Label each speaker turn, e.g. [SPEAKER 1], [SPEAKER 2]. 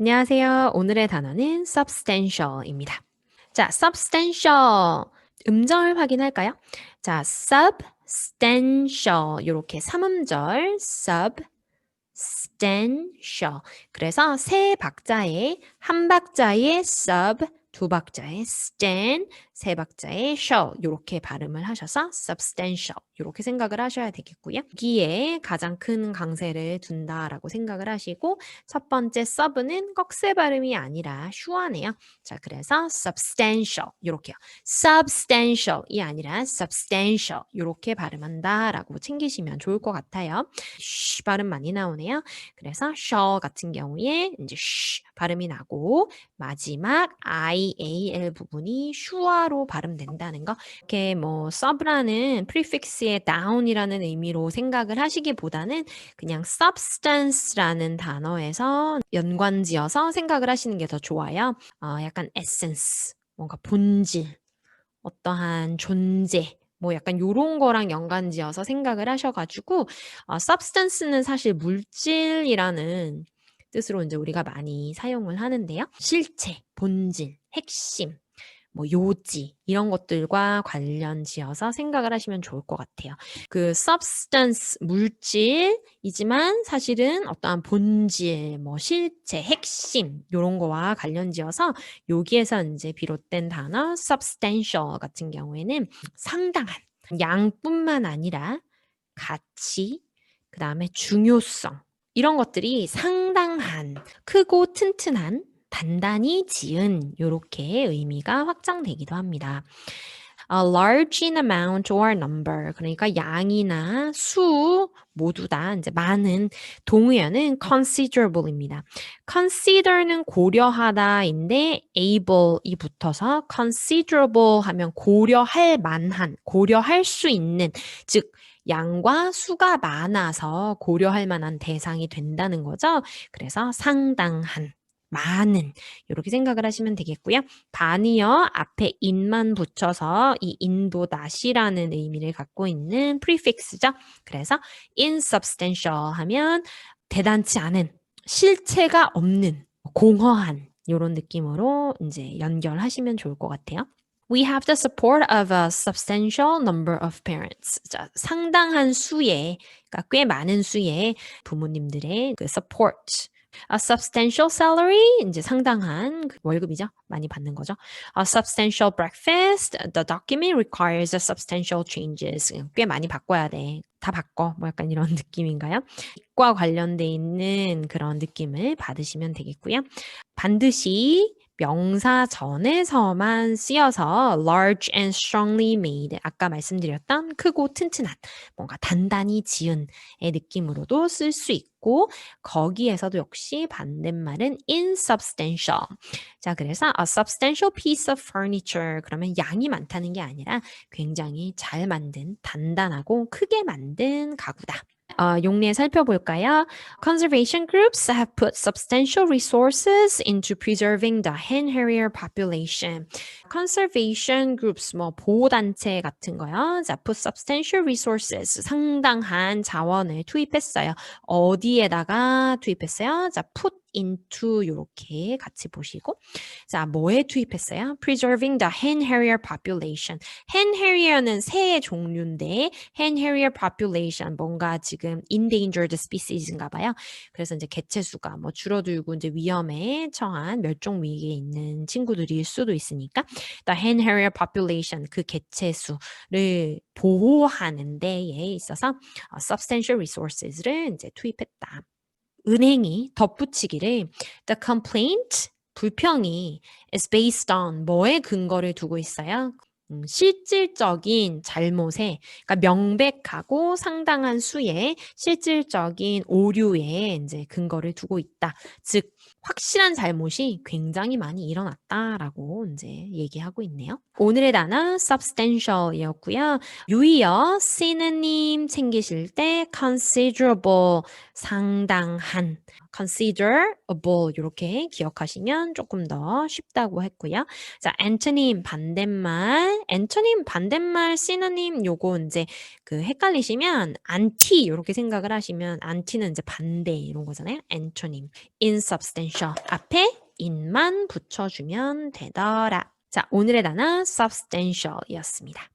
[SPEAKER 1] 안녕하세요. 오늘의 단어는 substantial입니다. 자, substantial 음절 확인할까요? 자, substantial 이렇게 삼음절 substantial 그래서 세 박자에 한 박자에 sub 두 박자에 stan 세 박자에 shall 이렇게 발음을 하셔서 substantial 이렇게 생각을 하셔야 되겠고요. 여기에 가장 큰 강세를 둔다라고 생각을 하시고 첫 번째 sub는 꺽쇠 발음이 아니라 슈하네요. 자, 그래서 substantial 이렇게요. substantial이 아니라 substantial 이렇게 발음한다라고 챙기시면 좋을 것 같아요. 쉬 발음 많이 나오네요. 그래서 shall 같은 경우에 이제 쉬 발음이 나고 마지막 i a l 부분이 슈아 로 발음된다는 거. 이렇게 뭐 sub라는 prefix의 down이라는 의미로 생각을 하시기보다는 그냥 substance라는 단어에서 연관지어서 생각을 하시는 게 더 좋아요. 어, 약간 essence, 뭔가 본질, 어떠한 존재, 뭐 약간 요런 거랑 연관지어서 생각을 하셔가지고 어, substance는 사실 물질이라는 뜻으로 이제 우리가 많이 사용을 하는데요. 실체, 본질, 핵심, 뭐 요지 이런 것들과 관련 지어서 생각을 하시면 좋을 것 같아요. 그 substance 물질이지만 사실은 어떠한 본질, 뭐 실체, 핵심 이런 거와 관련 지어서 여기에서 이제 비롯된 단어 substantial 같은 경우에는 상당한 양뿐만 아니라 가치, 그 다음에 중요성 이런 것들이 상당한 크고 튼튼한 단단히 지은 요렇게 의미가 확장되기도 합니다. A large in amount or number 그러니까 양이나 수 모두 다 이제 많은 동의어는 considerable입니다. consider는 고려하다인데 able이 붙어서 considerable 하면 고려할 만한, 고려할 수 있는 즉 양과 수가 많아서 고려할 만한 대상이 된다는 거죠. 그래서 상당한 많은 이렇게 생각을 하시면 되겠고요. 반이어 앞에 인만 붙여서 이 인보다시라는 의미를 갖고 있는 prefix죠. 그래서 insubstantial 하면 대단치 않은 실체가 없는 공허한 이런 느낌으로 이제 연결하시면 좋을 것 같아요. We have the support of a substantial number of parents. 자, 상당한 수의, 그러니까 꽤 많은 수의 부모님들의 그 support, A substantial salary, 이제 상당한 그 월급이죠. 많이 받는 거죠. A substantial breakfast, the document requires a substantial changes. 꽤 많이 바꿔야 돼. 다 바꿔. 뭐 약간 이런 느낌인가요? 과 관련돼 있는 그런 느낌을 받으시면 되겠고요. 반드시 명사 전에서만 쓰여서 large and strongly made 아까 말씀드렸던 크고 튼튼한 뭔가 단단히 지은의 느낌으로도 쓸 수 있고 거기에서도 역시 반대말은 insubstantial. 자 그래서 a substantial piece of furniture 그러면 양이 많다는 게 아니라 굉장히 잘 만든 단단하고 크게 만든 가구다 어, 용례 살펴볼까요? Conservation groups have put substantial resources into preserving the hen harrier population. Conservation groups, 뭐 보호 단체 같은 거요. 자, put substantial resources, 상당한 자원을 투입했어요. 어디에다가 투입했어요? 자, put into 이렇게 같이 보시고 자 뭐에 투입했어요? Preserving the hen harrier population. hen harrier는 새의 종류인데 hen harrier population 뭔가 지금 endangered species인가 봐요. 그래서 이제 개체수가 뭐 줄어들고 이제 위험에 처한 멸종 위기에 있는 친구들일 수도 있으니까 the hen harrier population 그 개체수를 보호하는 데에 있어서 substantial resources를 이제 투입했다. 은행이 덧붙이기를 the complaint 불평이 is based on 뭐에 근거를 두고 있어요? 음, 실질적인 잘못에 그러니까 명백하고 상당한 수의 실질적인 오류에 이제 근거를 두고 있다. 즉 확실한 잘못이 굉장히 많이 일어났다라고 이제 얘기하고 있네요. 오늘의 단어 substantial이었고요. 유의어 synonym 챙기실 때 considerable 상당한 considerable 이렇게 기억하시면 조금 더 쉽다고 했고요. 자, antonym 반대말. antonym 반대말 synonym 요거 이제 그 헷갈리시면 anti 이렇게 생각을 하시면 anti는 이제 반대 이런 거잖아요. antonym. insubstantial 앞에 in만 붙여주면 되더라. 자, 오늘의 단어 substantial이었습니다.